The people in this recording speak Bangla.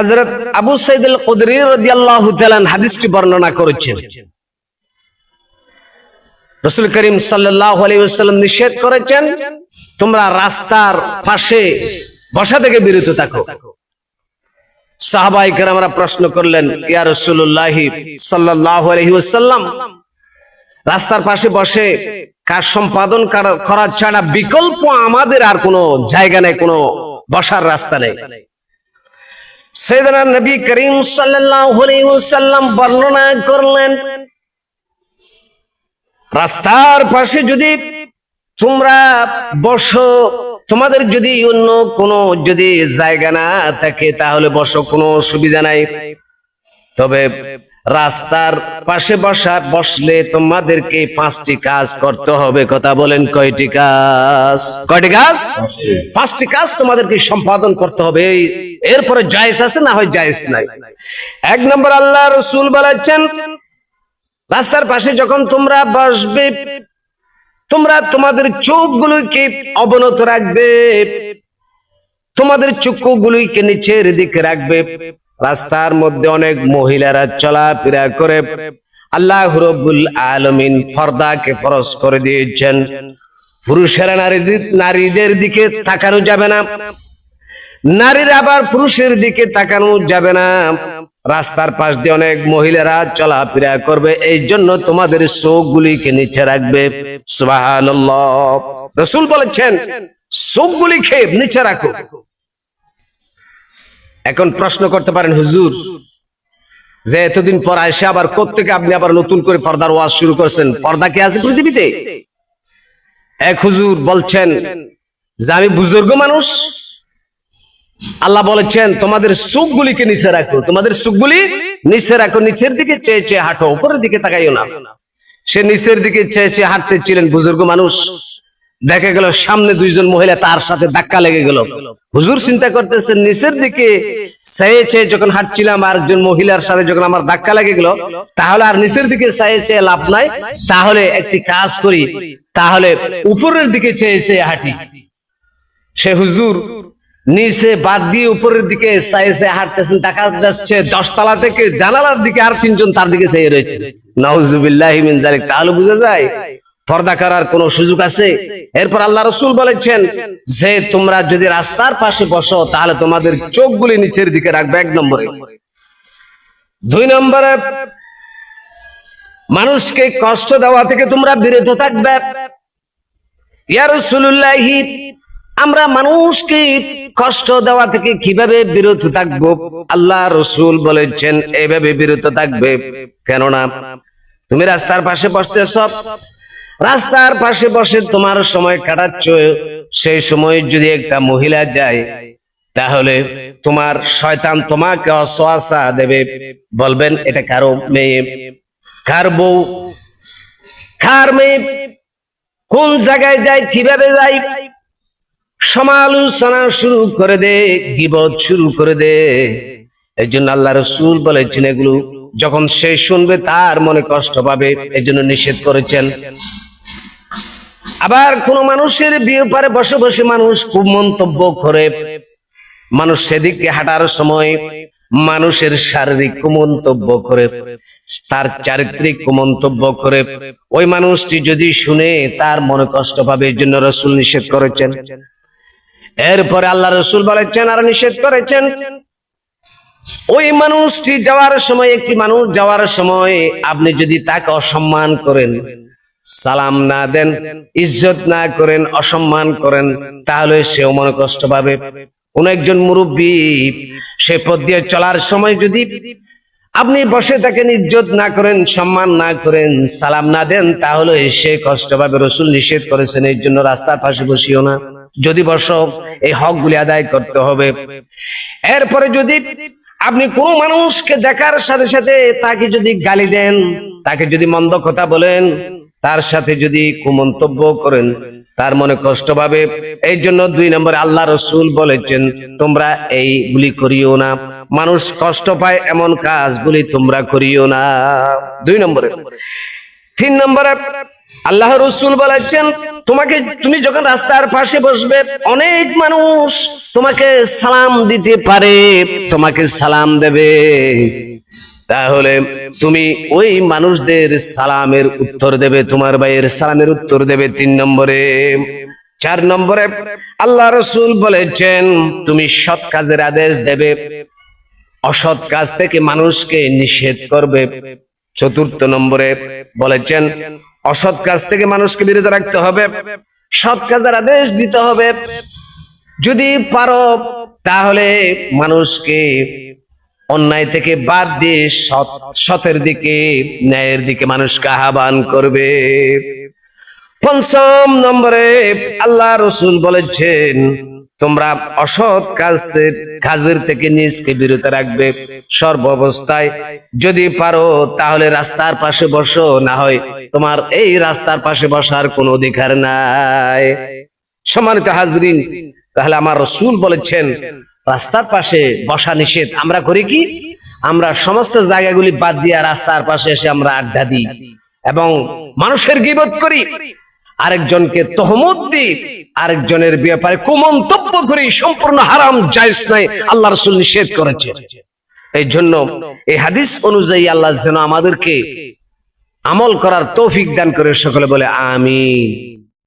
হযরত আবু সাইদ আল কুদরি হাদিসটি বর্ণনা করেছেন। রসুল করিম ওয়াসাল্লাম নিষেধ করেছেন, তোমরা রাস্তার পাশে বসা থেকে বিরত থাকো। সাহাবাই কেরামরা প্রশ্ন করলেন, ইয়া রাসূলুল্লাহ সাল্লাল্লাহু আলাইহি রাস্তার পাশে বসে কাজ সম্পাদন করা ছাড়া বিকল্প আমাদের আর কোনো জায়গা নেই, কোনো বসার রাস্তা নেই। সৈয়দনা নবী করিম সাল্লাম বর্ণনা করলেন, রাস্তার পাশে যদি তোমরা বসো, তোমাদের যদি অন্য কোনো যদি জায়গা না থাকে, তাহলে বসো, কোনো অসুবিধা নাই। তবে রাস্তার পাশে বসা বসলে তোমাদেরকে পাঁচটি কাজ করতে হবে। কথা বলেন কয়টি কাজ? কয়টি কাজ? পাঁচটি। কাজ তোমাদেরকে সম্পাদন করতে হবে। এরপরে জায়েজ আছে না হয় জায়েজ নাই? এক নম্বর আল্লাহ রসুল বলেছেন রাস্তার পাশে যখন তোমরা বসবে তোমরা তোমাদের চোখগুলোকে অবনত রাখবে তোমাদের চক্ষুগুলিকে নিচের দিকে রাখবে। রাস্তার মধ্যে অনেক মহিলারা চলাফেরা করে। আল্লাহ রব্বুল আলমিন ফর্দাকে ফরজ করে দিয়েছেন। পুরুষেরা নারীদের নারীদের দিকে তাকানো যাবে না। নারীর আবার পুরুষের দিকে তাকানো যাবে না। রাস্তার পাশ দিয়ে অনেক মহিলারা চলাফেরা করবে। এই জন্য তোমাদের চোখগুলিকে নিচে রাখবে। সুবহানাল্লাহ। রসুল বলেছেন, চোখগুলিকে নিচে রাখো। এখন প্রশ্ন করতে পারেন, হুজুর, যে এতদিন পর এসে আবার কোত্থেকে আপনি আবার নতুন করে পর্দার ওয়াজ শুরু করেছেন? পর্দা কি আছে পৃথিবীতে? এক হুজুর বলছেন যে আমি বুজুর্গ মানুষ। আল্লাহ বলেছেন, তোমাদের সুখগুলিকে নিচে রাখো। তোমাদের সুখগুলি নিচে রাখো, নিচের দিকে চেয়ে চেয়ে হাঁটো, উপরের দিকে তাকাইও না। সে নিচের দিকে চেয়ে চেয়ে হাঁটতে ছিলেন বুজুর্গ মানুষ। দেখা গেল সামনে দুইজন মহিলা তার সাথে ধাক্কা লেগে গেল। হুজুর চিন্তা করতেছেন, নিচের দিকে চেয়ে চেয়ে যখন হাঁটছিলাম আর একজন মহিলার সাথে যখন আমার ধাক্কা লেগে গেল, তাহলে আর নিচের দিকে চেয়ে চেয়ে লাভ নাই। তাহলে একটি কাজ করি, তাহলে উপরের দিকে চেয়ে চেয়ে হাঁটি। সে হুজুর নিচে বাদ দিয়ে উপরের দিকে সাইসে হাঁটতেছেন, দেখা যাচ্ছে দশতলা থেকে জানালার দিকে আর তিনজন তার দিকে চেয়ে রয়েছে। নাউজুবিল্লাহ জালিক তাহলে বোঝা যায় পর্দা করার কোন সুযোগ আছে? এরপর আল্লাহ রসুল বলেছেন, যে তোমরা যদি রাস্তার পাশে বসো, তাহলে তোমাদের চোখগুলি নিচের দিকে রাখবে এক নম্বরে। দুই নম্বরে, মানুষকে কষ্ট দেওয়া থেকে তোমরা বিরত থাকবে। ইয়া রাসূলুল্লাহি, আমরা মানুষকে কষ্ট দেওয়া থেকে কীভাবে বিরত থাকব? আল্লাহ রসুল বলেছেন এইভাবে বিরত থাকবে। কেননা, তুমি রাস্তার পাশে বসতেছ রাস্তার পাশে বসে তোমার সময় কাটাচ্ছ, সেই সময় যদি একটা মহিলা যায়, তাহলে তোমার শয়তান তোমাকে অসোয়াশা দেবে। বলবেন, এটা কারও মেয়ে? কার বউ? কার মেয়ে? কোন জায়গায় যায়, কীভাবে যায়? সমালোচনা শুরু করে দে, গিবত শুরু করে দে। এই জন্য আল্লাহ রসুল বলেছেন এগুলো, যখন সে শুনবে, তার মনে কষ্ট পাবে। এই জন্য নিষেধ করেছেন। আবার কোন মানুষের ব্যাপারে বসে বসে মানুষ খুব মন্তব্য করে। মানুষ সেদিকে হাঁটার সময় মানুষের শারীরিক কুমন্তব্য করে, তার চারিত্রিক কুমন্তব্য করে। ওই মানুষটি যদি শুনে তার মনে কষ্ট পাবে, এই জন্য রসুল নিষেধ করেছেন। এরপরে আল্লাহ রসুল বলেছেন, আর নিষেধ করেছেন, ওই মানুষটি যাওয়ার সময়, একটি মানুষ যাওয়ার সময় আপনি যদি তাকে অসম্মান করেন সালাম না দেন, ইজ্জত না করেন, অসম্মান করেন, তাহলে সেও মনে কষ্ট পাবে। কোন একজন মুরব্বী, সে পথ দিয়ে চলার সময় যদি আপনি বসে থাকেন, ইজ্জত না করেন, সম্মান না করেন, সালাম না দেন, তাহলে সে কষ্ট পাবে। রসুল নিষেধ করেছেন, এই জন্য রাস্তার পাশে বসিও না। যদি বসো, এই হকগুলি আদায় করতে হবে। এরপরে যদি আপনি কোন মানুষকে দেখার সাথে সাথে তাকে যদি গালি দেন, তাকে যদি মন্দ কথা বলেন তার সাথে যদি কুমন্তব্য করেন, তার মনে কষ্ট পাবে। এই জন্য দুই নম্বরে আল্লাহ রসুল বলেছেন, তোমরা এইগুলি করিও না। মানুষ কষ্ট পায় এমন কাজগুলি তোমরা করিও না। দুই নম্বরে। তিন নম্বরে আল্লাহ রসুল বলেছেন, তোমাকে, তুমি যখন রাস্তার পাশে বসবে, অনেক মানুষ তোমাকে সালাম দিতে পারে, তোমাকে সালাম দেবে। তাহলে তুমি ওই মানুষদের সালামের উত্তর দেবে, তোমার ভাইয়ের সালামের উত্তর দেবে তিন নম্বরে। চার নম্বরে, আল্লাহ রসুল বলেছেন, তুমি সৎ কাজের আদেশ দেবে, অসৎ কাজ থেকে মানুষকে নিষেধ করবে। চতুর্থ নম্বরে বলেছেন, অসৎ কাজ থেকে মানুষকে বিরত রাখতে হবে, সৎ কাজের আদেশ দিতে হবে। যদি পারো, তাহলে মানুষকে অন্যায় থেকে বাদ দিয়ে সৎ, সতের দিকে, ন্যায়ের দিকে মানুষকে আহ্বান করবে। পঞ্চম নম্বরে আল্লাহ রসুল বলেছেন, তোমরা অসৎ কাজের কাজের থেকে নিজকে বিরত রাখবে। সর্ব অবস্থায় যদি পারো, তাহলে রাস্তার পাশে বসো, না হয় তোমার এই রাস্তার পাশে বসার কোনো অধিকার নাই। সম্মানিত হাজরিন, তাহলে আমার রসুল বলেছেন রাস্তার পাশে বসা নিষেধ। আমরা করি কি? আমরা সমস্ত জায়গাগুলি বাদ দিয়ে রাস্তার পাশে এসে আমরা আড্ডা দিই এবং মানুষের গিবত করি। আরেকজনকে তহমত দিই, আরেকজনের ব্যাপারে কুমন্তব্য করি, সম্পূর্ণ হারাম, জায়জ নাই আল্লাহ রসুল নিষেধ করেছে। এই জন্য এই হাদিস অনুযায়ী আল্লাহ যেন আমাদেরকে আমল করার তৌফিক দান করে, সকলে বলে আমিন।